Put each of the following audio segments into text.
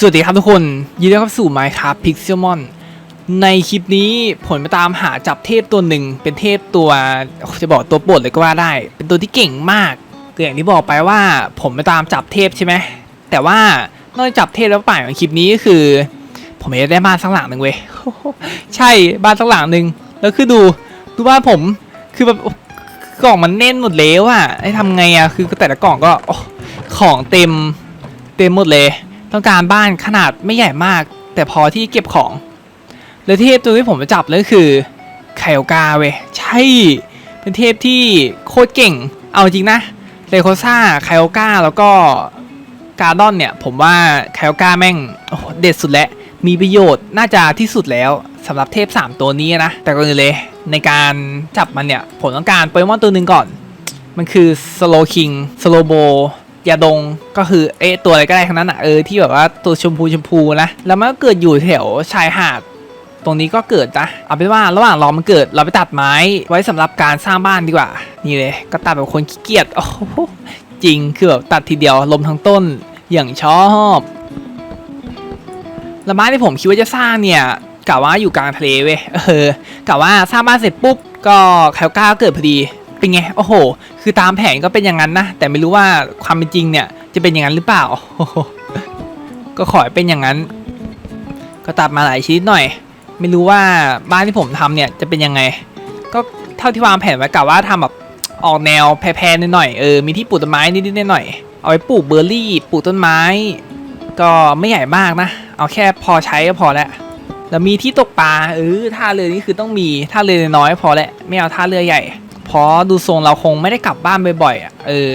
สวัสดีครับทุกคน ยินดีต้อนรับสู่ Minecraft Pixelmon ในคลิปนี้ผมไปตามหาจับเทพตัวหนึ่ง เป็นเทพตัวจะบอกตัวโปรดเลยก็ว่าได้ เป็นตัวที่เก่งมากก็อย่างที่บอกไปว่าผมไปตามจับเทพใช่ไหม แต่ว่านอกจากจับเทพแล้วป่ายของคลิปนี้ก็คือ ผมไม่ได้บ้านสักหลังหนึ่งเว้ยใช่บ้านสักหลังหนึ่งแล้วคือดูดูบ้านผมคือแบบกล่องมันแน่นหมดแล้วอะให้ทำไงอะคือแต่ละกล่องก็ของเต็มเต็มหมดเลย ต้องการบ้านขนาดไม่ใหญ่มาก แต่พอที่เก็บของแล้วเทพตัวที่ผมจะจับเลยคือไคโอกาเว้ยใช่เป็นเทพที่โคตรเก่ง เอาจริงนะเลโคซ่าไคโอกาแล้วก็การ์ดอนเนี่ย ผมว่าไคโอกาแม่งเด็ดสุดแล้วมีประโยชน์น่าจะที่สุดแล้วสำหรับเทพ 3 ตัวนี้นะ แต่ก่อนอื่นเลยในการจับมันเนี่ย ผมต้องการโปเกมอนตัวหนึ่งก่อน มันคือสโลคิงสโลโบ ยาดงก็คือเอ๊ะตัวอะไรก็ได้ทั้งนั้นอะเออที่แบบว่าตัวชมพูชมพูนะแล้วมันก็เกิดอยู่แถวชายหาดตรงนี้ก็เกิดนะเอาเป็นว่าระหว่างรอมันเกิดเราไปตัดไม้ไว้สำหรับการสร้างบ้านดีกว่า นี่เลยก็ตัดแบบคนขี้เกียจโอ้โหจริงคือแบบตัดทีเดียวลมทั้งต้นอย่างชอบแล้วบ้านที่ผมคิดว่าจะสร้างเนี่ยกะว่าอยู่กลางทะเลเว้ยเออกะว่าสร้างบ้านเสร็จปุ๊บก็แคลก้าเกิดพอดี เป็นไง โอ้โห คือตามแผนก็เป็นอย่างนั้นนะ แต่ไม่รู้ว่าความเป็นจริงเนี่ยจะเป็นอย่างนั้นหรือเปล่า ก็ขอให้เป็นอย่างนั้น ก็ตัดมาหลายชนิดหน่อย ไม่รู้ว่าบ้านที่ผมทำเนี่ยจะเป็นยังไง ก็เท่าที่วางแผนไว้กะว่าทำแบบออกแนวแพรๆหน่อยๆเออ มีที่ปลูกต้นไม้นิดๆหน่อยๆเอาไว้ปลูกเบอร์รี่ ปลูกต้นไม้ ก็ไม่ใหญ่มากนะ เอาแค่พอใช้ก็พอแล้วแล้วมีที่ตกปลาเออท่าเรือนี่คือต้องมีท่าเรือน้อยพอแหละไม่เอาท่าเรือใหญ่ ราะดูทรงเราคงไม่ได้กลับบ้านบ่อยๆอะเออ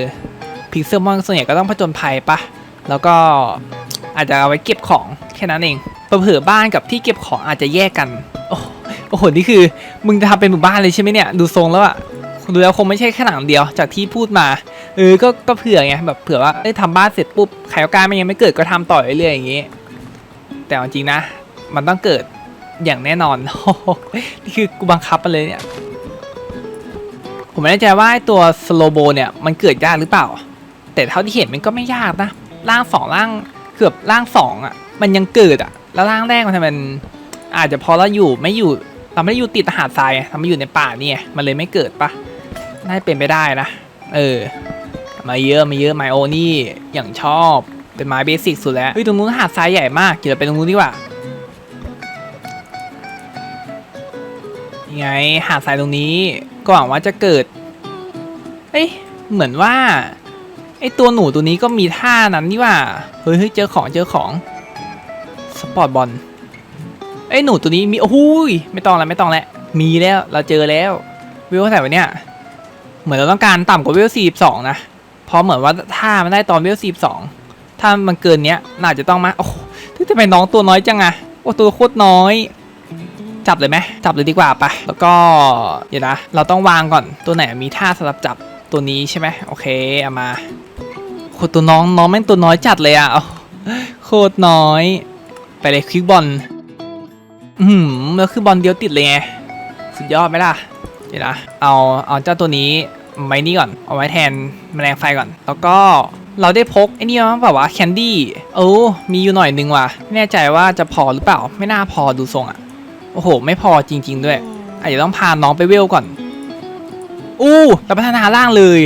พิกเซลมอนส่วนใหญ่ก็ต้องผจญภัยปะแล้วก็อาจจะเอาไว้เก็บของแค่นั้นเองเผื่อบ้านกับที่เก็บของอาจจะแยกกัน โอ้โหโอ้โหนี่คือ มึงจะทำเป็นหมู่บ้านเลยใช่ไหมเนี่ย ดูทรงแล้วอะดูแล้วคงไม่ใช่แค่หลังเดียวจากที่พูดมาเออก็ก็เผื่อไงแบบเผื่อว่าได้ทำบ้านเสร็จปุ๊บใครเอาการไม่ยังไม่เกิดก็ทำต่อเรื่อยๆอย่างงี้แต่จริงนะ มันต้องเกิดอย่างแน่นอนนี่คือกูบังคับมาเลยเนี่ย ผมไม่แน่ใจว่าตัวสโลโบเนี่ยมันเกิดยากหรือเปล่า แต่เท่าที่เห็นมันก็ไม่ยากนะร่างสองร่างเกือบร่างสองอะ มันยังเกิดอะ แล้วร่างแรกมันทำไมมันอาจจะพอเราอยู่ไม่อยู่เราไม่ได้อยู่ติดหาดทรายไงเราไม่อยู่ในป่านี่ไงมันเลยไม่เกิดปะน่าเป็นไปได้นะ เออ มาเยอะมาเยอะไมโอนี่อย่างชอบเป็นไม้เบสิกสุดแล้วเฮ้ยตรงนู้นหาดทรายใหญ่มากเดี๋ยวเราไปตรงนู้นดีกว่ายังไงหาดทรายตรงนี้ หวังว่าจะเกิด เอ้ย เหมือนว่า ไอตัวหนูตัวนี้ก็มีท่านั้นนี่ว่า เฮ้ยเฮ้ยเจอของเจอของ สปอร์ตบอล ไอหนูตัวนี้มี โอ้โหยไม่ต้องแล้วไม่ต้องแล้ว มีแล้ว เราเจอแล้ว วิวเท่าไหร่วะเนี่ย เหมือนเราต้องการต่ำกว่าวิวสี่สองนะ เพราะเหมือนว่าถ้ามันได้ตอนวิวสี่สอง ถ้ามันเกินเนี้ย น่าจะต้องมา โอ้โหทำไมน้องตัวน้อยจังอะโอ้ตัวโคตรน้อย จับเลยไหมจับเลยดีกว่าปะแล้วก็เดี๋ยวนะ เราต้องวางก่อนตัวไหนมีท่าสำหรับจับตัวนี้ใช่ไหมโอเคเอามาโคตรตัวน้องน้องแม่งตัวน้อยจัดเลยอะเอาโคตรน้อย ไปเลยควิกบอลอืมแล้วคือบอลเดียวติดเลยไงสุดยอดไหมล่ะเดี๋ยวนะเอาเอาเจ้าตัวนี้ไว้นี่ก่อนเอาไว้แทนแมลงไฟก่อน แล้วก็เราได้พกไอ้นี่มาแบบว่าแคนดี้โอ้มีอยู่หน่อยนึงว่ะไม่แน่ใจว่าจะพอหรือเปล่าไม่น่าพอดูทรงอะ โอ้โห ไม่พอจริง ๆ ด้วยอาจจะต้องพาน้องไปเวลก่อน อู้เราพัฒนาร่างเลย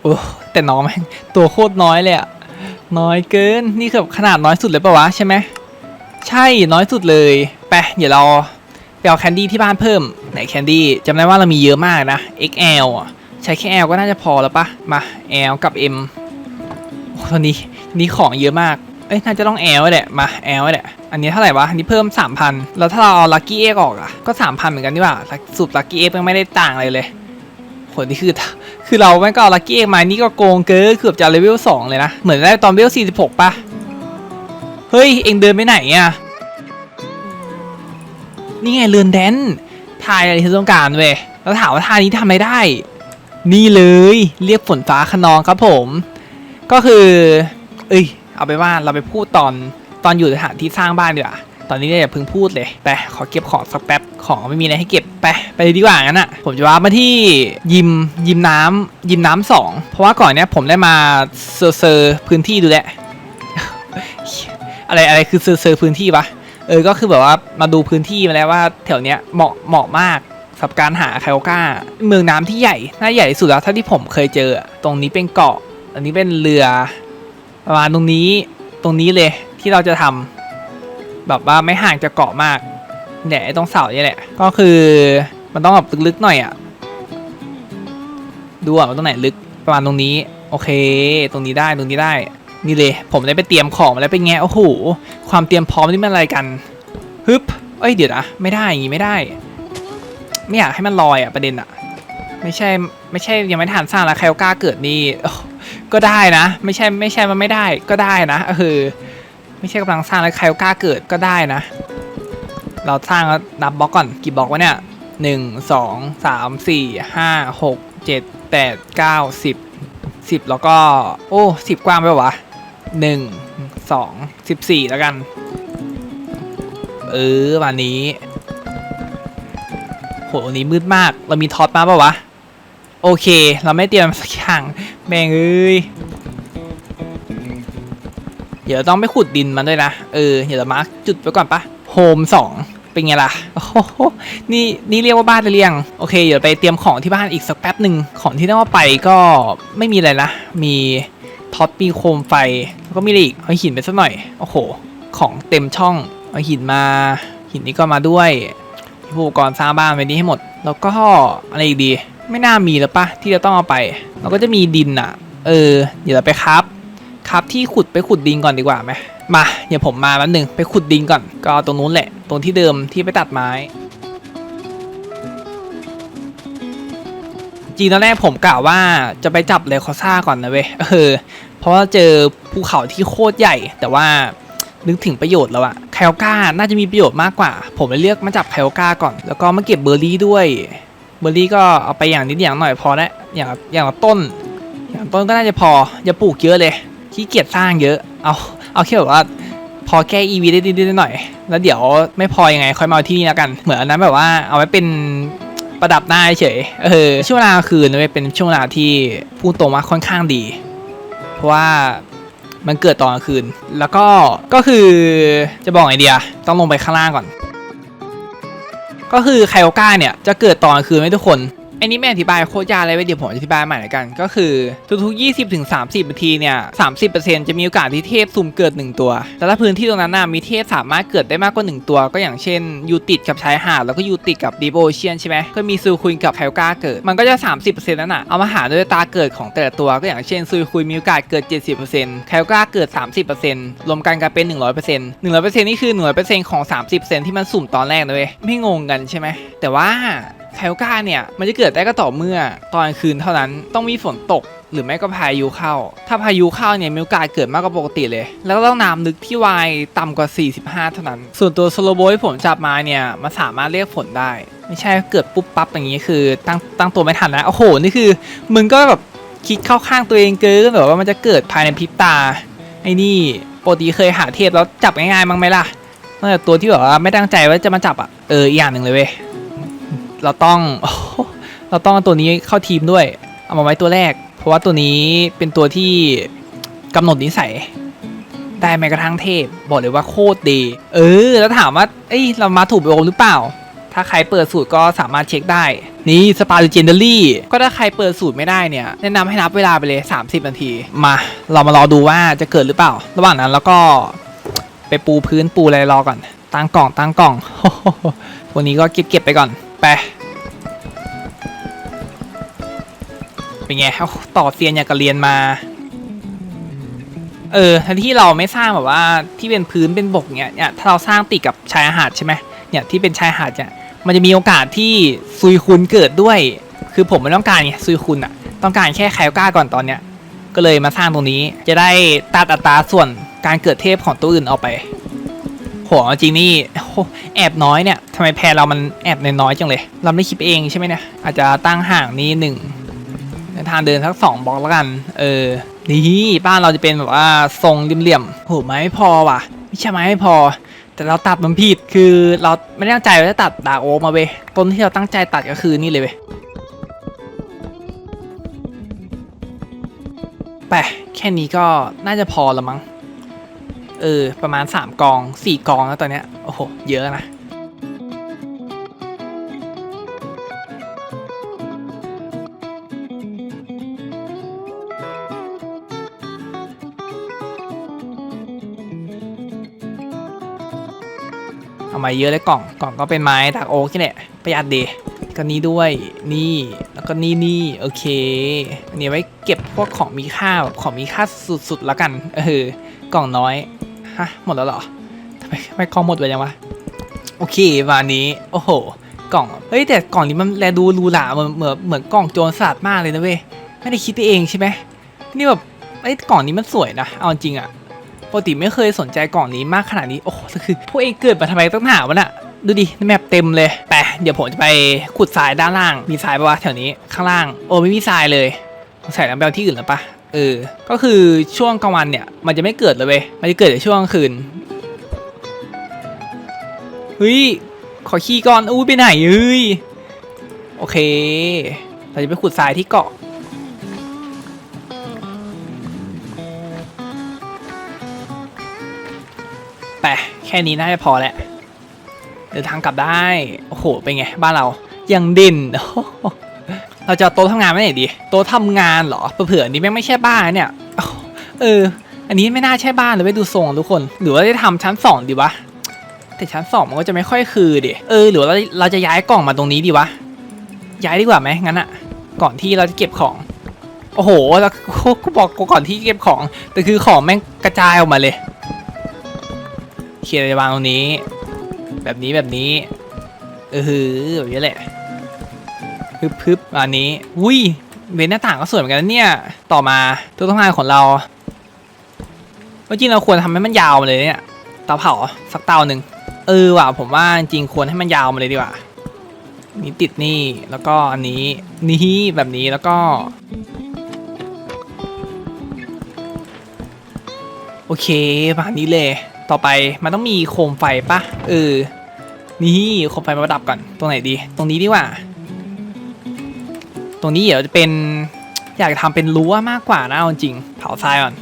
โอ้แต่น้องแม่งตัวโคตรน้อยเลยอะน้อยเกิน นี่คือขนาดน้อยสุดเลยปะวะใช่ไหม ใช่ น้อยสุดเลย ไป เดี๋ยวเราไปเอาแคนดี้ที่บ้านเพิ่ม ไหนแคนดี้จำได้ว่าเรามีเยอะมากนะ XL อะใช้แค่ L ก็น่าจะพอแล้วปะมา L กับ M โอ้ตอนนี้นี่ของเยอะมากเอ้ยน่าจะต้องแอลแหละมาแอลแหละอันนี้เท่าไหร่วะอันนี้เพิ่ม 3,000 แล้วถ้าเราเอาลัคกี้เอ็กออกอะก็ 3,000 เหมือนกันนี่หว่าสูตรลัคกี้เอ็กยังไม่ได้ต่างอะไรเลยโหนี่คือคือเราแม่งก็เอาลัคกี้เอ็กมานี่ก็โกงเกินเกือบจะเลเวล2เลยนะ เหมือนได้ตอนเลเวล46ป่ะเฮ้ย เอ็งเดินไปไหนอะนี่ไงเรือนแดนทายอะไรที่ต้องการเว้ยแล้วถามว่าท่านี้ทำอะไรได้ นี่เลยเรียกฝนฟ้าขนองครับผม ก็คือ เอ้ย เอาไปว่าเราไปพูดตอนตอนอยู่สถานที่สร้างบ้านดีกว่าตอนนี้เนี่ยอย่าเพิ่งพูดเลยแต่ขอเก็บของสักแป๊บของไม่มีอะไรให้เก็บไปไปเลยดีกว่างั้นอะผมจะว่ามาที่ยิมยิมน้ำยิมน้ำสองเพราะว่าก่อนเนี้ยผมได้มาเซอร์เซอร์พื้นที่ดูแลวอะไรอะไรคือเซอร์เซอร์พื้นที่ปะเออก็คือแบบว่ามาดูพื้นที่มาแล้วว่าแถวเนี้ยเหมาะเหมาะมากสำหรับการหาไคโอก้า เมืองน้ำที่ใหญ่น่าใหญ่ที่สุดแล้วเท่าที่ผมเคยเจอตรงนี้เป็นเกาะ อันนี้เป็นเรือ ประมาณตรงนี้ตรงนี้เลยที่เราจะทำแบบว่าไม่ห่างจากเกาะมากเนี่ยไอ้ตรงเสาเนี่ยแหละ ก็คือมันต้องแบบลึกๆหน่อยอะดูอะมันตรงไหนลึกประมาณตรงนี้ โอเค ตรงนี้ได้ตรงนี้ได้ นี่เลย ผมได้ไปเตรียมของมาแล้วเป็นไงโอ้โหความเตรียมพร้อมนี่มันอะไรกันฮึบเอ้ยเดี๋ยวนะไม่ได้อย่างงี้ไม่ได้ไม่อยากให้มันลอยอะประเด็นอะ ไม่ใช่ไม่ใช่ยังไม่ทันสร้างแล้วใครกล้าเกิดนี่อ ก็ได้นะ ไม่ใช่ไม่ใช่มันไม่ได้ก็ได้นะเออไม่ใช่กำลังสร้างแล้วใครกล้าเกิดก็ได้นะ เราสร้างแล้วนับบล็อกก่อนกี่บล็อกวะเนี่ยหนึ่งสองสามสี่ห้าหกเจ็ดแปดเก้าสิบสิบแล้วก็ โอ้สิบกว้างไปปะวะหนึ่งสองสิบสี่แล้วกัน เออวันนี้โหวันนี้มืดมากเรามีท็อตมาปะวะ โอเค เราไม่เตรียมสักอย่าง แม่งเอ้ย เดี๋ยวต้องไปขุดดินมันด้วยนะ เออ เดี๋ยวเรามาร์คจุดไว้ก่อนปะโฮมสองเป็นไงล่ะ โอ้โห นี่นี่เรียกว่าบ้านหรือยังโอเค เดี๋ยวไปเตรียมของที่บ้านอีกสักแป๊บหนึ่ง ของที่ต้องเอาไปก็ไม่มีอะไรนะ มีท็อตมีโคมไฟ แล้วก็มีอะไรอีกเอาหินไปสักหน่อย โอ้โห ของเต็มช่อง เอาหินมา หินนี้ก็มาด้วยอุปกรณ์สร้างบ้านไว้นี้ให้หมด แล้วก็อะไรอีกดี ไม่น่ามีแล้วปะที่จะต้องเอาไป เราก็จะมีดินอะเออ เดี๋ยวเราไปครับครับที่ขุดไปขุดดินก่อนดีกว่าไหมมาเดี๋ยวผมมาแป๊บหนึ่งไปขุดดินก่อน ก็ตรงนู้นแหละ ตรงที่เดิมที่ไปตัดไม้ จริงตอนแรกผมกล่าวว่าจะไปจับเลคอซ่าก่อนนะเว้ยเออ เพราะว่าเจอภูเขาที่โคตรใหญ่ แต่ว่านึกถึงประโยชน์แล้วอะไคโอก้าน่าจะมีประโยชน์มากกว่า ผมเลยเลือกมาจับไคโอก้าก่อน แล้วก็มาเก็บเบอร์รี่ด้วย เบอร์รี่ก็เอาไปอย่างนิดอย่างหน่อยพอแล้วอย่างอย่างต้น อย่างต้นก็น่าจะพออย่าปลูกเยอะเลยขี้เกียจสร้างเยอะ เอาเอาแค่แบบว่าพอแก้ EV ได้นิดๆหน่อยแล้วเดี๋ยวไม่พอยังไงค่อยมาเอาที่นี่แล้วกัน เหมือนอันนั้นแบบว่าเอาไว้เป็นประดับหน้าเฉยเออช่วงเวลาคืนเว้ยเป็นช่วงเวลาที่พูดตรงว่าค่อนข้างดี เพราะว่ามันเกิดตอนกลางคืน แล้วก็ก็คือจะบอกไอเดียต้องลงไปข้างล่างก่อน ก็คือไคโอก้าเนี่ยจะเกิดตอนกลางคืนไหมทุกคน อันนี้ไม่อธิบายโคตรยากเลยเว้ยเดี๋ยวผมอธิบายใหม่ละกัน ก็คือทุกๆ 20ถึง30นาทีเนี่ย30%จะมีโอกาสที่เทพสุ่มเกิด 1 ตัว แต่ถ้าพื้นที่ตรงนั้นน่ะมีเทพสามารถเกิดได้มากกว่า 1 ตัว ก็อย่างเช่นอยู่ติดกับชายหาดแล้วก็อยู่ติดกับดีโบเชียนใช่ไหมก็มีซูคุยกับไคโอก้าเกิด มันก็จะ 30%นั้นน่ะเอามาหารด้วยตาเกิดของแต่ละตัว ก็อย่างเช่นซูคุยมีโอกาสเกิด 70%ไคโอก้าเกิด 30%รวมกันกลายเป็น 100% 100%นี่คือ100%ของ 30%ที่มันสุ่มตอนแรกนะเว้ยไม่งงกันใช่ไหมแต่ว่า ไคโอกาเนี่ยมันจะเกิดได้ก็ต่อเมื่อตอนคืนเท่านั้นต้องมีฝนตกหรือไม่ก็พายุเข้า ถ้าพายุเข้าเนี่ยมีโอกาสเกิดมากกว่าปกติเลย แล้วก็ต้องน้ำลึกที่วายต่ำกว่า 45 เท่านั้น ส่วนตัวโซโลโบที่ผมจับมาเนี่ยมันสามารถเรียกฝนได้ ไม่ใช่เกิดปุ๊บปั๊บอย่างนี้คือตั้งตั้งตัวไม่ทันนะ โอ้โห นี่คือ มึงก็แบบคิดเข้าข้างตัวเองเกินแบบว่ามันจะเกิดภายในพริบตา ไอ้นี่ปกติเคยหาเทพแล้วจับง่ายๆมั้งไหมล่ะนอกจากตัวที่แบบว่าไม่ตั้งใจว่าจะมาจับอะเอออีกอย่างหนึ่งเลยเว้ย เราต้องเราต้องเอาตัวนี้เข้าทีมด้วย เอามาไว้ตัวแรก เพราะว่าตัวนี้เป็นตัวที่กำหนดนิสัยได้แม้กระทั่งเทพ บอกเลยว่าโคตรดี เออ แล้วถามว่า เอ้ย เรามาถูกโองหรือเปล่า ถ้าใครเปิดสูตรก็สามารถเช็คได้ นี่สปา l เจนเดอรี่ ก็ถ้าใครเปิดสูตรไม่ได้เนี่ย แนะนำให้นับเวลาไปเลย 30 นาที มา เรามารอดูว่าจะเกิดหรือเปล่า ระหว่างนั้นแล้วก็ไปปูพื้นปูอะไรรอก่อน ตั้งกล่องตั้งกล่องวกนี้ก็เก็บเก็บไปก่อน ไป เป็นไงโอ้โหต่อเซียนอย่างกับเรียนมา เออทันที่เราไม่สร้างแบบว่าที่เป็นพื้นเป็นบกเนี้ยเนี่ยถ้าเราสร้างติดกับชายหาดใช่ไหมเนี่ยที่เป็นชายหาดเนี่ยมันจะมีโอกาสที่ซุยคุณเกิดด้วย คือผมไม่ต้องการไงซุยคุณอะต้องการแค่ไคลก้าก่อนตอนเนี้ยก็เลยมาสร้างตรงนี้จะได้ตัดอัตราส่วนการเกิดเทพของตัวอื่นออกไป หเอาจริงนี่แอบน้อยเนี่ยทำไมแพรเรามันแอบน้อยจังเลย เราไม่คิดเองใช่ไหมเนี่ย อาจจะตั้งห่างนี้หนึ่งทางเดินทั้งสองบล็อกแล้วกัน เออ นี่บ้านเราจะเป็นแบบว่าทรงเหลี่ยมๆโหไม้ไม่พอว่ะ ไม่ใช่ไม้ไม่พอ แต่เราตัดมันผิด คือเราไม่ได้ตั้งใจว่าจะตัดดาโอมาเว้ย ต้นที่เราตั้งใจตัดก็คือนี่เลยเว้ย ไป แค่นี้ก็น่าจะพอละมั้ง เออ ประมาณ 3 กอง 4 กองแล้วตอนเนี้ย โอ้โห เยอะนะเอามาเยอะเลยกล่องกล่องก็เป็นไม้ดักโอ๊กนี่แหละประหยัดเดก็นี้ด้วยนี่แล้วก็นี่นี่โอเคอันนี้ไว้เก็บพวกของมีค่าแบบของมีค่าสุดๆแล้วกันเออกล่องน้อย ฮะ หมดแล้วเหรอทำไมไม่กล่องหมดไปยังวะ โอเควันนี้ โอ้โห กล่อง เฮ้ย แต่กล่องนี้มันแลดูรูหราเหมือนเหมือนเหมือนกล่องโจรสลัดมากเลยนะเว้ย ไม่ได้คิดไปเองใช่ไหม นี่แบบไอ้กล่องนี้มันสวยนะ เอาจริงอะปกติไม่เคยสนใจกล่องนี้มากขนาดนี้ โอ้โหคือพวกเองเกิดมาทำไมต้องหาวะน่ะดูดิแมปเต็มเลย ไป เดี๋ยวผมจะไปขุดทรายด้านล่าง มีทรายปะวะแถวนี้ ข้างล่าง โอ้ไม่มีทรายเลยสงสัยน้ำแปลที่อื่นแล้วปะ เออ ก็คือช่วงกลางวันเนี่ย มันจะไม่เกิดเลยเว้ย มันจะเกิดในช่วงกลางคืน เฮ้ย ขอขี้ก่อน อู้ไปไหนเฮ้ย โอเค เราจะไปขุดทรายที่เกาะ ไป แค่นี้น่าจะพอแหละเดินทางกลับได้ โอ้โห เป็นไง บ้านเรา ยังด่นโอ้โห เราจะโต๊ะทำงานไว้ไหนดี โต๊ะทำงานเหรอเผื่อนี้แม่งไม่ใช่บ้านเนี่ยเออ อันนี้ไม่น่าใช่บ้านเลยไปดูทรงทุกคน หรือว่าจะทำชั้นสองดีวะแต่ชั้นสองมันก็จะไม่ค่อยคือดิเออหรือว่าเราเราจะย้ายกล่องมาตรงนี้ดีวะย้ายดีกว่าไหมงั้นอะก่อนที่เราจะเก็บของโอ้โหแล้วกูบอกก่อนที่เก็บของ แต่คือของแม่งกระจายออกมาเลยเคลียร์จะวางตรงนี้ แบบนี้แบบนี้เออแบบนี้แหละ พึบพึบอันนี้อุ้ยเว้นหน้าต่างก็สวยเหมือนกันเนี่ย ต่อมาตัวต้องงานของเราว่าจริงเราควรทำให้มันยาวมาเลยเนี่ยเตาเผาสักเตาหนึ่งเออว่ะผมว่าจริงควรให้มันยาวมาเลยดีกว่านี่ติดนี่แล้วก็อันนี้นี่แบบนี้แล้วก็โอเคประมาณนี้เลย ต่อไปมันต้องมีโคมไฟปะเออนี่โคมไฟมาประดับก่อนตรงไหนดี ตรงนี้ดีกว่า ตรงนี้เดี๋ยวจะเป็นอยากทำเป็นรั้วมากกว่านะเอาจริงเผาทรายก่อน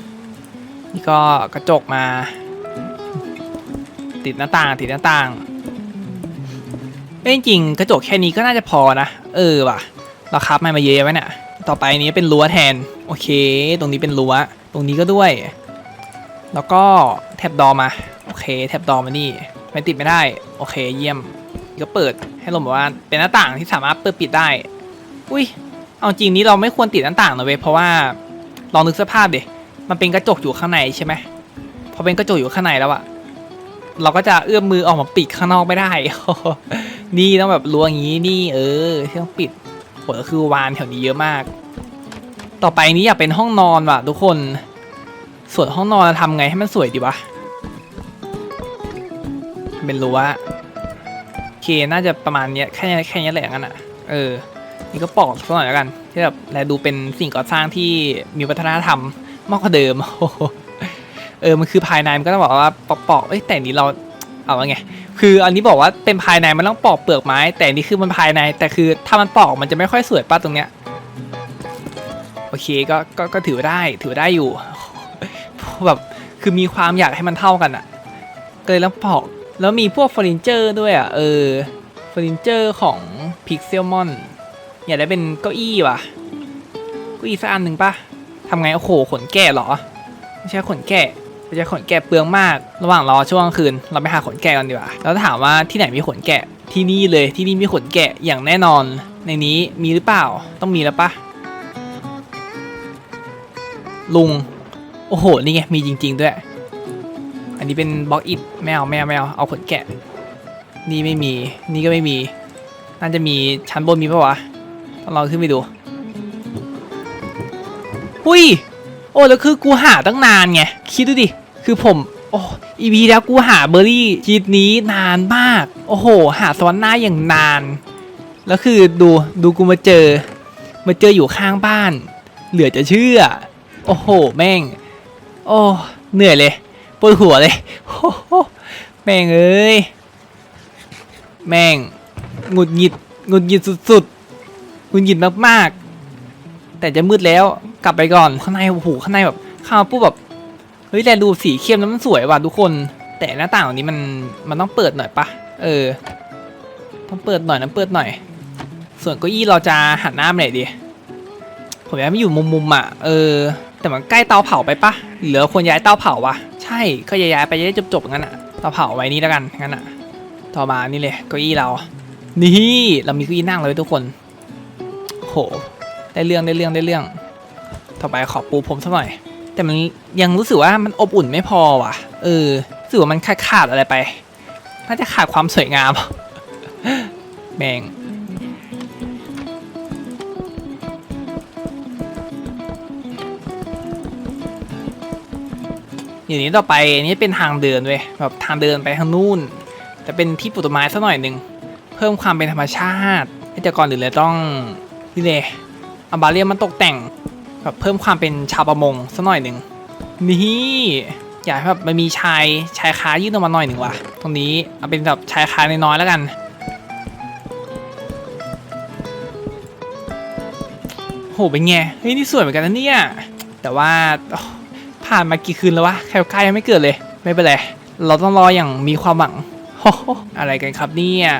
นี่ก็กระจกมา ติดหน้าต่างติดหน้าต่างเอ้ยจริงกระจกแค่นี้ก็น่าจะพอนะ เออว่ะ เราคับมันมาเยอะไว้เนี่ยต่อไปนี้เป็นรั้วแทน โอเค ตรงนี้เป็นรั้ว ตรงนี้ก็ด้วย แล้วก็แท็บดอมา โอเค แท็บดอมานี่ไม่ติดไม่ได้ โอเค เยี่ยม ก็เปิดให้ลมบอกว่าเป็นหน้าต่างที่สามารถเปิดปิดได้ อุ้ย เอาจริงนี้เราไม่ควรติดหน้าต่างนะเว้ยเพราะว่าลองนึกสภาพดิมันเป็นกระจกอยู่ข้างในใช่ไหมพอเป็นกระจกอยู่ข้างในแล้วอะเราก็จะเอื้อมมือออกมาปิดข้างนอกไม่ได้ นี่ต้องแบบรั้วอย่างนี้นี่เออที่ต้องปิดโหก็คือวานแถวนี้เยอะมาก ต่อไปนี้อยากเป็นห้องนอนว่ะทุกคน ส่วนห้องนอนเราทำไงให้มันสวยดีวะ เป็นรั้วโอเคน่าจะประมาณเนี้ยแค่แค่นี้แหละงั้นอะเออ นี่ก็ปอกสักหน่อยแล้วกันที่แบบแลดูเป็นสิ่งก่อสร้างที่มีวัฒนธรรมมากกว่าเดิมเออมันคือภายในมันก็ต้องบอกว่าปอกปอกเอ้ยแต่นี้เราเอาว่าไงคืออันนี้บอกว่าเป็นภายในมันต้องปอกเปลือกไม้ แต่นี่คือมันภายใน แต่คือถ้ามันปอกมันจะไม่ค่อยสวยป้าตรงเนี้ยโอเคก็ก็ก็ถือได้ถือได้อยู่แบบคือมีความอยากให้มันเท่ากันอะก็เลยต้องปอกแล้วมีพวกเฟอร์นิเจอร์ด้วยอะเออเฟอร์นิเจอร์ของพิกเซลมอน อยากได้เป็นเก้าอี้ว่ะเก้าอี้สักอันหนึ่งปะทำไงโอ้โหขนแกะเหรอ ไม่ใช่ขนแกะไม่ใช่ขนแกะเปลืองมาก ระหว่างรอช่วงคืน เราไปหาขนแกะกันดีกว่าแล้วถามว่าที่ไหนมีขนแกะที่นี่เลยที่นี่มีขนแกะอย่างแน่นอน ในนี้มีหรือเปล่าต้องมีแล้วปะลุง โอ้โห นี่ไง มีจริง ๆ ด้วย อันนี้เป็นบล็อกอิดแมวแมวแมวเอาขนแกะ นี่ไม่มี นี่ก็ไม่มี น่าจะมีชั้นบนมีปะวะ ลองขึ้นไปดูหุยโอ้แล้วคือกูหาตั้งนานไง คิดดูดิ คือผม โอ้อีพีแล้วกูหาเบอร์รี่ชีตนี้นานมาก โอ้โห หาสวรรค์หน้าอย่างนาน แล้วคือดูดูกูมาเจอ มาเจออยู่ข้างบ้าน เหลือจะเชื่อ โอ้โห แม่ง โอ้เหนื่อยเลยปวดหัวเลยโอ้โหแม่งเอ้ย แม่งหงุดหงิดหงุดหงิดสุดๆ หงุดหงิดมากๆ แต่จะมืดแล้วกลับไปก่อนข้างในโอ้โหข้างในแบบข้ามาปุ๊บแบบเฮ้ยแต่ดูสีเข้มแล้วมันสวยว่ะทุกคน แต่หน้าต่างตรงนี้มันมันต้องเปิดหน่อยปะเออ ต้องเปิดหน่อยนะเปิดหน่อย ส่วนเก้าอี้เราจะหันหน้าไปไหนดีผมอยากให้มันอยู่มุมๆอะเออแต่มันใกล้เตาเผาไปปะหรือควรย้ายเตาเผาวะใช่ก็ย้ายไปจะได้จบๆงั้นอะเตาเผาไว้นี่แล้วกันงั้นอะต่อมานี่เลยเก้าอี้เรา นี่เรามีเก้าอี้นั่งเลยทุกคน โห ได้เรื่องได้เรื่องได้เรื่อง ต่อไปขอปูผมสักหน่อย แต่มันยังรู้สึกว่ามันอบอุ่นไม่พอว่ะ เออรู้สึกว่ามันขาดขาดอะไรไป น่าจะขาดความสวยงาม แม่งอย่างนี้ต่อไปอันนี้เป็นทางเดินเว้ยแบบทางเดินไปทางนู่น แต่เป็นที่ปลูกต้นไม้สักหน่อยหนึ่งเพิ่มความเป็นธรรมชาติแต่ก่อนอื่นเลยต้อง นี่เลยเอาบาเรียมันตกแต่งแบบเพิ่มความเป็นชาวประมงสักหน่อยหนึ่งนี่อยากให้แบบมันมีชายชายคายื่นออกมาหน่อยหนึ่งว่ะ ตรงนี้เอาเป็นแบบชายคาน้อยๆแล้วกันโหเป็นไงเฮ้ยนี่สวยเหมือนกันนะเนี่ยแต่ว่าผ่านมากี่คืนแล้ววะแคลกล้ยังไม่เกิดเลย ไม่เป็นไรเราต้องรออย่างมีความหวังอะไรกันครับเนี่ย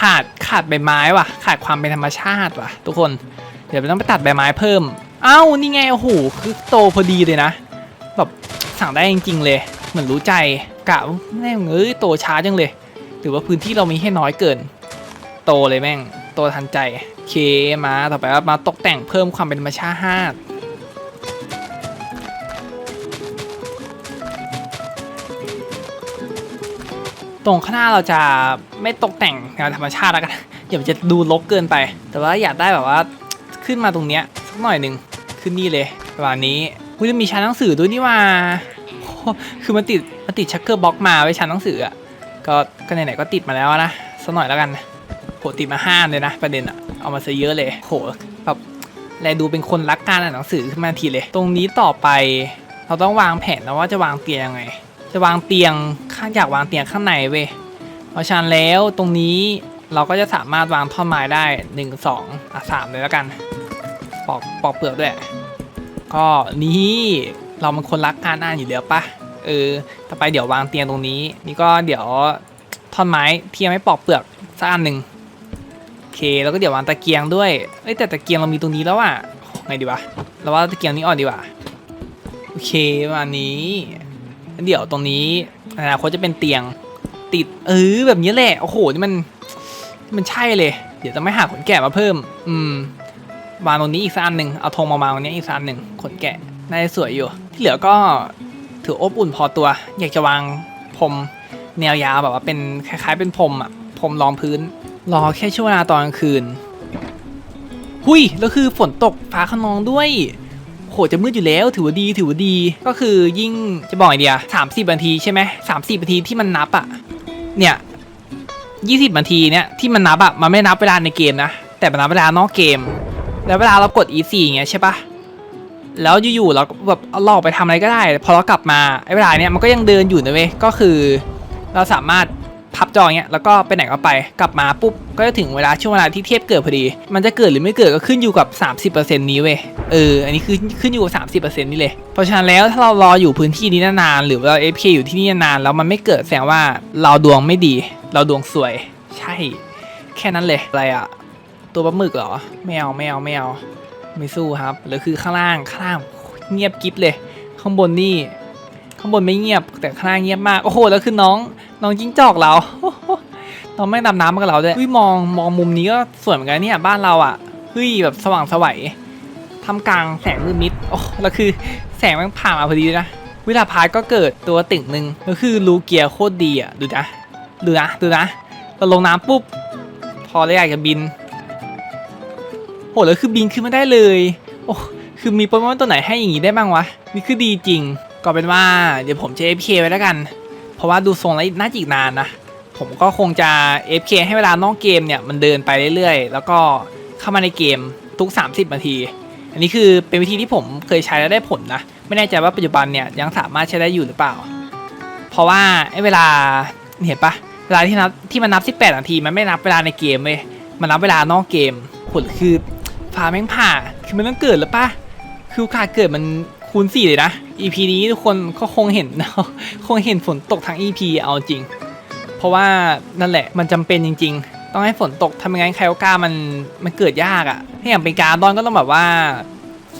ขาดขาดใบไม้ว่ะ ขาดความเป็นธรรมชาติว่ะ ทุกคน เดี๋ยวเราต้องไปตัดใบไม้เพิ่ม เอ้า นี่ไง โอ้โห คือโตพอดีเลยนะ แบบสั่งได้จริงๆเลย เหมือนรู้ใจกะแม่งเอ้ยโตช้าจังเลย หรือว่าพื้นที่เรามีให้น้อยเกิน โตเลยแม่ง โตทันใจ เค มา ต่อไปว่ามาตกแต่งเพิ่มความเป็นธรรมชาติ ตรงข้างหน้าเราจะไม่ตกแต่งงานธรรมชาติแล้วกันอย่าจะดูรกเกินไป แต่ว่าอยากได้แบบว่าขึ้นมาตรงเนี้ยสักหน่อยหนึ่งขึ้นนี่เลยประมาณนี้อุ้ยจะมีชั้นหนังสือด้วยนี่ว่าคือมันติดมันติดชักเกอร์บล็อกมาไว้ชั้นหนังสืออะก็ก็ไหนๆก็ติดมาแล้วนะสักหน่อยแล้วกันโหติดมาห้าเลยนะประเด็นอะเอามาซะเยอะเลยโหแบบแลดูเป็นคนรักการอ่านหนังสือขึ้นมาทีเลย ตรงนี้ต่อไปเราต้องวางแผนนะว่าจะวางเตียงยังไง จะวางเตียงข้างอยากวางเตียงข้างในเว้ยเพราะฉะนั้นแล้วตรงนี้เราก็จะสามารถวางท่อนไม้ได้หนึ่งสองอะสามเลยแล้วกัน ปอกปอกเปลือกด้วย ก็นี่เรามันคนรักการอ่านอยู่แล้วปะเออต่อไปเดี๋ยววางเตียงตรงนี้ นี่ก็เดี๋ยวท่อนไม้เทียังไม่ปอกเปลือกสักอันหนึ่งโอเคแล้วก็เดี๋ยววางตะเกียงด้วยเอ้ยแต่ตะเกียงเรามีตรงนี้แล้วอะไงดีวะเราว่าตะเกียงนี้อ่อนดีกว่าโอเคประมาณนี้ เดี๋ยวตรงนี้อนาคตจะเป็นเตียงติดเออแบบนี้แหละโอ้โหนี่มันมันใช่เลย เดี๋ยวจะไม่หาขนแกะมาเพิ่ม อืมวางตรงนี้อีกสักอันหนึ่งเอาธงมาวางตรงนี้อีกสักอันหนึ่งขนแกะน่าจะสวยอยู่ ที่เหลือก็ถืออบอุ่นพอตัว อยากจะวางพรมแนวยาวแบบว่าเป็นคล้าย ๆ เป็นพรมอะพรมรองพื้น รอแค่ช่วงเวลาตอนกลางคืน หุยแล้วคือฝนตกฟ้าขนองด้วย โหจะมืดอยู่แล้วถือว่าดีถือว่าดี ก็คือยิ่งจะบอกไอเดียสามสิบนาทีใช่ไหมสามสิบนาทีที่มันนับอะเนี่ยยี่สิบนาทีเนี่ยที่มันนับอะมันไม่นับเวลาในเกมนะ แต่มันนับเวลานอกเกม แล้วเวลาเรากด E4 อย่างเงี้ยใช่ปะแล้วอยู่ๆเราก็แบบเอาลอกไปทำอะไรก็ได้ พอเรากลับมาไอ้เวลาเนี้ยมันก็ยังเดินอยู่นะเว้ยก็คือ เราสามารถ พับจออย่างเงี้ยแล้วก็ไปไหนก็ไปกลับมาปุ๊บก็จะถึงเวลาช่วงเวลาที่เทียบเกิดพอดี มันจะเกิดหรือไม่เกิดก็ขึ้นอยู่กับ 30%นี้เว้ยเอออันนี้คือขึ้นอยู่กับ 30%นี่เลยเพราะฉะนั้นแล้วถ้าเรารออยู่พื้นที่นี้นานๆหรือว่าเรา FK อยู่ที่นี่นานๆแล้วมันไม่เกิดแสดงว่าเราดวงไม่ดี เราดวงสวย ใช่ แค่นั้นเลยอะไรอะตัวปลาหมึกเหรอไม่เอาไม่เอาไม่เอาไม่สู้ครับหรือคือข้างล่างข้างล่างเงียบกิ๊บเลย ข้างบนนี่ ข้างบนไม่เงียบแต่ข้างล่างเงียบมาก โอ้โห แล้วคือน้อง น้องจิ้งจอกเราน้องไม่ดำน้ำมากับเราด้วยเฮ้ยมองมองมุมนี้ก็สวยเหมือนกันเนี่ยบ้านเราอะเฮ้ยแบบสว่างสวัยทำกลางแสงมืดมิดโอ้แล้วคือแสงมันผ่านมาพอดีนะเวลาพายก็เกิดตัวติ่งหนึ่งก็คือรูเกียร์โคตรดีอะดูนะดูนะดูนะเราลงน้ำปุ๊บ พอแล้อยากจะบินโหแล้วคือบินขึ้นมาได้เลย โอ้คือมีโปเกมอนตัวไหนให้อย่างงี้ได้บ้างวะ นี่คือดีจริง ก็เป็นว่าเดี๋ยวผมจะ FK ไว้แล้วกัน เพราะว่าดูทรงแล้วน่าจะอีกนานนะ ผมก็คงจะ FK ให้เวลานอกเกมเนี่ยมันเดินไปเรื่อยๆ แล้วก็เข้ามาในเกมทุก 30 นาที อันนี้คือเป็นวิธีที่ผมเคยใช้แล้วได้ผลนะ ไม่แน่ใจว่าปัจจุบันเนี่ยยังสามารถใช้ได้อยู่หรือเปล่า เพราะว่าไอ้เวลาเห็นปะเวลาที่นับที่มันนับ 18 นาทีมันไม่นับเวลาในเกมเว้ย มันนับเวลานอกเกม ผลคือฟ้าแม่งผ่า คือมันต้องเกิดแล้วปะคือโอกาสเกิดมันคูณ4เลยนะ EP นี้ทุกคนก็คงเห็นคงเห็นฝนตกทั้ง EP เอาจริง เพราะว่านั่นแหละมันจำเป็นจริง ๆ ต้องให้ฝนตกทำยังไงใครกล้ามันมันเกิดยากอะ่ะถ้าอย่างเป็นการดอนก็ต้องแบบว่า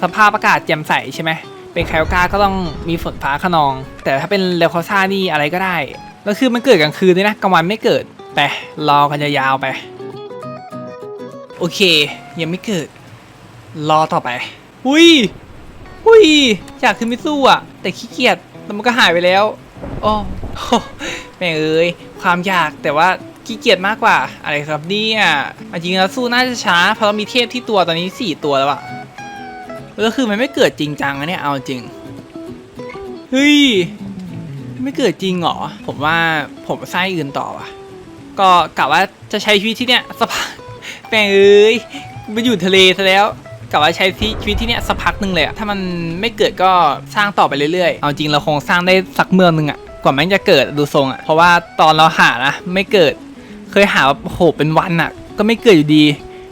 สภาพอากาศแจ่มใสใช่ไหมเป็นไคลกาก็ต้องมีฝนฟ้าขนอง แต่ถ้าเป็นเลคอซ่านี่อะไรก็ได้แล้วคือมันเกิดกลางคืนด้วยนะกลางวันไม่เกิดไปรอกันยาวๆไป โอเค ยังไม่เกิด รอต่อไป อุ้ย อุ้ยอยากขึ้นไปสู้อะ แต่ขี้เกียจแล้วมันก็หายไปแล้วโอ้โหแม่เอ้ยความอยากแต่ว่าขี้เกียจมากกว่า อะไรครับเนี่ยจริงแล้วสู้น่าจะช้าเพราะเรามีเทพที่ตัวตอนนี้สี่ตัวแล้วอะแล้วคือมันไม่เกิดจริงจังนะเนี่ยเอาจริงเฮ้ยไม่เกิดจริงเหรอ ผมว่าผมไส้อื่นต่อว่ะ ก็กะว่าจะใช้ชีวิตที่เนี่ยสักพักแม่งเอ้ยไปอยู่ทะเลซะแล้ว กะว่าใช้ชีวิตที่เนี่ยสักพักหนึ่งเลยอะถ้ามันไม่เกิดก็สร้างต่อไปเรื่อยๆ เอาจริงเราคงสร้างได้สักเมืองหนึ่งอะกว่าแม่งจะเกิดดูทรงอะเพราะว่าตอนเราหานะไม่เกิด เคยหาว่าโอ้โหเป็นวันอะก็ไม่เกิดอยู่ดี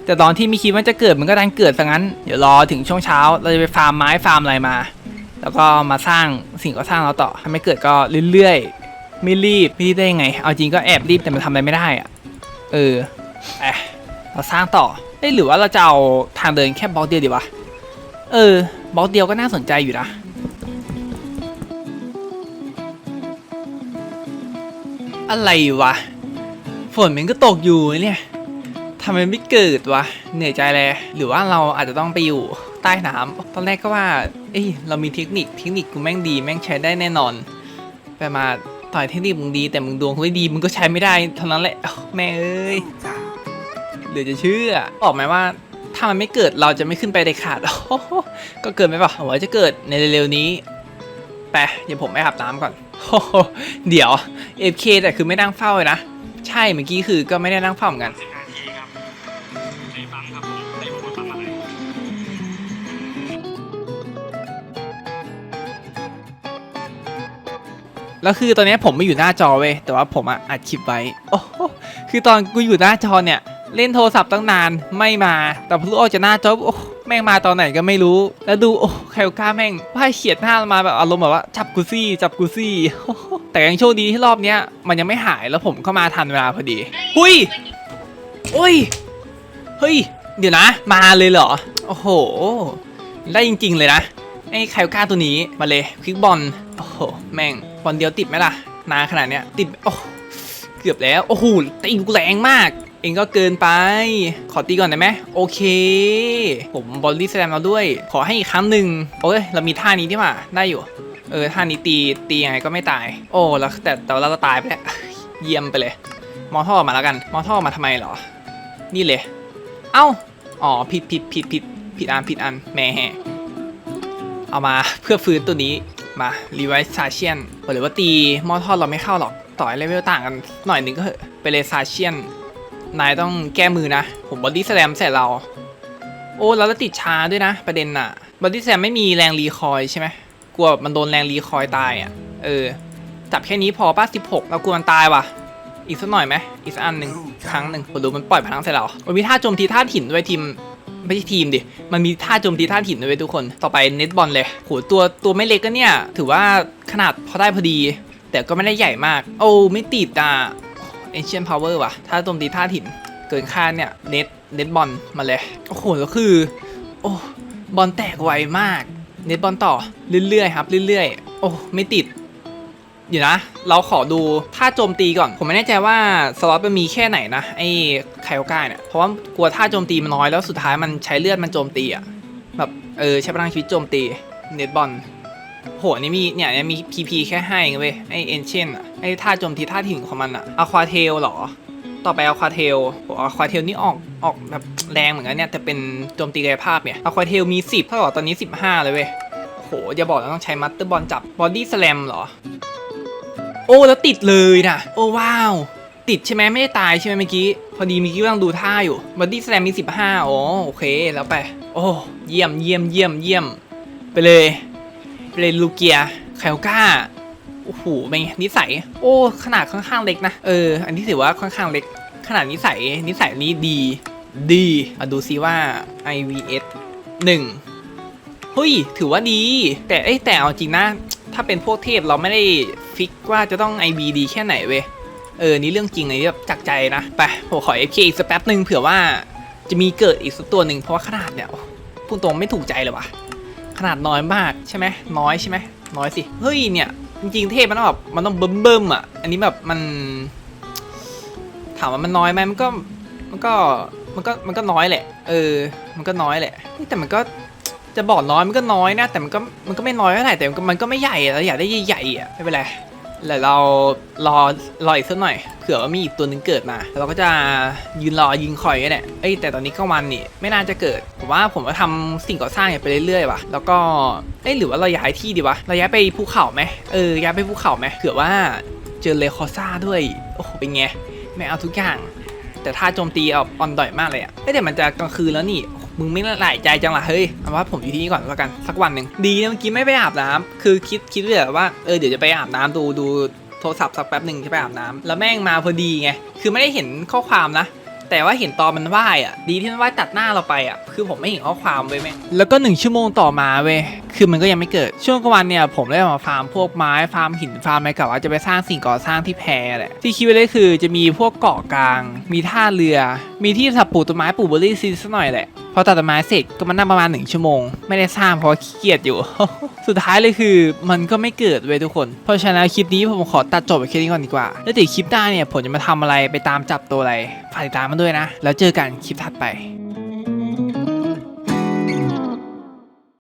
แต่ตอนที่ไม่คิดว่าจะเกิดมันก็ดันเกิดซะงั้น เดี๋ยวรอถึงช่วงเช้าเราจะไปฟาร์มไม้ฟาร์มอะไรมา แล้วก็มาสร้างสิ่งก็สร้างเราต่อถ้าไม่เกิดก็เรื่อยๆ ไม่รีบไม่รีบได้ยังไง เอาจริงก็แอบรีบแต่มันทำอะไรไม่ได้อะเออเอะเราสร้างต่อ เอ้หรือว่าเราจะเอาทางเดินแค่บล็อกเดียวดีวะ เออบล็อกเดียวก็น่าสนใจอยู่นะ อะไรวะ ฝนมันก็ตกอยู่เนี่ยทำไมไม่เกิดวะ เหนื่อยใจเลย หรือว่าเราอาจจะต้องไปอยู่ใต้น้ำตอนแรกก็ว่า เอ้ย เรามีเทคนิค เทคนิคกูแม่งดี แม่งใช้ได้แน่นอน ไปมาต่อยเทคนิคมึงดี แต่มึงดวงไม่ดี มึงก็ใช้ไม่ได้เท่านั้นแหละแม่เอ้ย เหลือจะเชื่อ บอกไหมว่าถ้ามันไม่เกิดเราจะไม่ขึ้นไปเด็ดขาดก็เกิดไหมปะผมว่าจะเกิดในเร็วๆนี้ไปเดี๋ยวผมไปอาบน้ำก่อนเดี๋ยว FK แต่คือไม่นั่งเฝ้าเลยนะ ใช่เมื่อกี้คือก็ไม่ได้นั่งเฝ้าเหมือนกันแล้วคือตอนนี้ผมไม่อยู่หน้าจอเว้ยแต่ว่าผมอะอัดคลิปไว้โอ้คือตอนกูอยู่หน้าจอเนี่ย เล่นโทรศัพท์ตั้งนานไม่มา แต่พอรู้ออกจากหน้าจอบโอ้แม่งมาตอนไหนก็ไม่รู้ แล้วดูโอ้ใครกล้าแม่งว่ายเฉียดหน้ามาแบบอารมณ์แบบว่าจับกูซี่จับกูซี่ แต่ยังโชคดีที่รอบเนี้ยมันยังไม่หายแล้วผมเข้ามาทันเวลาพอดีหุยอุ้ยเฮ้ยเดี๋ยวนะ มาเลยเหรอ โอ้โห ได้จริง ๆ เลยนะ ไอ้ไคลก้าตัวนี้มาเลยควิกบอลโอ้โหแม่งบอลเดียวติดไหมล่ะ นานขนาดเนี้ยติดโอ้เกือบแล้ว โอ้โหตีกูแรงมาก เองก็เกินไป ขอตีก่อนได้ไหมโอเค ผมบอลลี่แซมแล้วด้วย ขอให้อีกครั้งหนึ่งโอ้ย เรามีท่านี้ที่ว่าได้อยู่ เออ ท่านี้ตี ตียังไงก็ไม่ตาย โอ้แล้วแต่แต่เราก็ตายไปแล้ว เยี่ยมไปเลย มอท่อมาแล้วกัน มอท่อมาทำไมเหรอ นี่เลย เอ้า อ๋อ ผิดผิดผิดผิดผิดอันผิดอันแหม่เอามาเพื่อฟื้นตัวนี้ มารีไวซ์ซาเชียนหรือว่าตีมอท่อเราไม่เข้าหรอก ต่อยเลเวลต่างกันหน่อยหนึ่งก็เหอะไปเลยซาเชียน นายต้องแก้มือนะ ผมบอดี้แสลมใส่เรา โอ้แล้วเราติดชาด้วยนะ ประเด็นน่ะบอดี้แสลมไม่มีแรงรีคอยใช่ไหมกลัวมันโดนแรงรีคอยตายอะ เออ จับแค่นี้พอป้า16เรากลัวมันตายว่ะ อีกสักหน่อยไหมอีกสักอันหนึ่งครั้งหนึ่งผมดูมันปล่อยพลังใส่เรามันมีท่าโจมตีท่าถิ่นด้วยทีมไม่ใช่ทีมดิ มันมีท่าโจมตีท่าถิ่นด้วยทุกคน ต่อไปเน็ตบอลเลยโหตัวตัวไม่เล็กก็เนี่ย ถือว่าขนาดพอได้พอดี แต่ก็ไม่ได้ใหญ่มาก โอ้ไม่ติดอะ เอเชียนพาวเวอร์ว่ะท่าโจมตีท่าถิ่นเกินคาดเนี่ย เน็ตเน็ตบอลมาเลย โอ้โห แล้วคือ โอ้บอลแตกไวมาก เน็ตบอลต่อ เรื่อยๆครับ เรื่อยๆ โอ้ไม่ติดเดี๋ยวนะ เราขอดูท่าโจมตีก่อน ผมไม่แน่ใจว่าสล็อตมันมีแค่ไหนนะ ไอ้ไคโอก้าเนี่ย เพราะว่ากลัวท่าโจมตีมันน้อยแล้วสุดท้ายมันใช้เลือดมันโจมตีอะแบบเออใช้พลังชีวิตโจมตี เน็ตบอล โหนี่มีเนี่ยมีพีพีแค่ให้เว้ยไอเอนเชนอะไอท่าโจมตีท่าถิ่นของมันอะอะควาเทลหรอ ต่อไปอะควาเทลโหอะควาเทลนี่ออกออกแบบแรงเหมือนกันเนี่ยแต่เป็นโจมตีกายภาพเนี่ยอะควาเทลมี 10เท่ากับตอนนี้ 15 เลยเว้ยโหอย่าบอกนะต้องใช้มัตเตอร์บอลจับบอดี้สแลมเหรอ โอ้แล้วติดเลยนะโอ้ว้าว ติดใช่ไหมไม่ได้ตายใช่ไหมเมื่อกี้ พอดีเมื่อกี้กำลังดูท่าอยู่บอดี้สแลมมี 15โอ้โอเคแล้วไป โอ้เยี่ยมเยี่ยมเยี่ยมเยี่ยมไปเลย เลยลูเกียไคลก้าโอ้โหเป็นไงนิสัย โอ้ ขนาดค่อนข้างเล็กนะ เออ อันนี้ถือว่าค่อนข้างเล็ก ขนาดนิสัย นิสัยนี้ดี ดีมาดูซิว่า IVS 1เฮ้ย ถือว่าดี แต่เอ้ยแต่เอาจริงนะ ถ้าเป็นพวกเทพเราไม่ได้ฟิกว่าจะต้อง IB ดีแค่ไหนเว้ย เออ นี่เรื่องจริงเลยแบบจากใจนะ ไปผมขอ FK อีกสักแป๊บหนึ่งเผื่อว่าจะมีเกิดอีกสักตัวหนึ่งเพราะว่าขนาดเนี่ยโอ้พูดตรงไม่ถูกใจเลยว่ะ ขนาดน้อยมากใช่ไหมน้อยใช่ไหมน้อยสิ เฮ้ยเนี่ย จริงๆเทพมันต้องแบบมันต้องเบิ่มเบิ่มๆอะ อันนี้แบบมัน ถามว่ามันน้อยไหมมันก็มันก็มันก็มันก็น้อยแหละ เออ มันก็น้อยแหละแต่มันก็จะบอกน้อยมันก็น้อยนะ แต่มันก็มันก็ไม่น้อยเท่าไหร่แต่มันก็ไม่ใหญ่เราอยากได้ใหญ่ๆอะไม่เป็นไร แล้วเรารอรออีกสักหน่อยเผื่อว่ามีอีกตัวหนึงเกิดมา เราก็จะยืนรอยิงคอยกันแหละเอ้ยแต่ตอนนี้กลางวันนี่ไม่น่าจะเกิดผมว่าผมก็ทำสิ่งก่อสร้างไปเรื่อยๆว่ะแล้วก็เอ้ยหรือว่าเราย้ายที่ดีวะเราย้ายไปภูเขาไหมเออย้ายไปภูเขาไหมเผื่อว่าเจอเลคอซ่าด้วยโอ้โหเป็นไงไม่เอาทุกอย่าง แต่ถ้าโจมตีเอาออนดอยมากเลยอะเอ้แต่มันจะกลางคืนแล้วนี่ มึงไม่หลายใจจังล่ะเฮ้ยเอาว่าผมอยู่ที่นี่ก่อนแล้วกันสักวันหนึ่งดีนะเมื่อกี้ไม่ไปอาบน้ำคือคิดคิดไว้แบบว่าเออเดี๋ยวจะไปอาบน้ำดูดูโทรศัพท์สักแป๊บหนึ่งจะไปอาบน้ำแล้วแม่งมาพอดีไงคือไม่ได้เห็นข้อความนะแต่ว่าเห็นตอนมันว่ายอะ ดีที่มันว่ายตัดหน้าเราไปอะ คือผมไม่เห็นข้อความเว้ยแม่แล้วก็หนึ่งชั่วโมงต่อมาเว้ย คือมันก็ยังไม่เกิด ช่วงกลางวันเนี่ยผมได้มาฟาร์มพวกไม้ฟาร์มหินฟาร์มอะไรกับว่าจะไปสร้างสิ่งก่อสร้างที่แพแหละ ที่คิดไว้เลยคือจะมีพวกเกาะกลาง มีท่าเรือ มีที่สับปลูกต้นไม้ปลูกเบอร์รี่ซีสหน่อยแหละ อตัดต้นไม้เสร็จก็มานั่งประมาณหนึ่งชั่วโมง ไม่ได้สร้างเพราะขี้เกียจอยู่ สุดท้ายเลยคือมันก็ไม่เกิดเว้ยทุกคน เพราะฉะนั้นคลิปนี้ผมขอตัดจบไปแค่นี้ก่อนดีกว่า แล้วเดี๋ยวคลิปหน้าเนี่ยผมจะมาทำอะไรไปตามจับตัวอะไรฝากติดตามมาด้วยนะ แล้วเจอกันคลิปถัดไป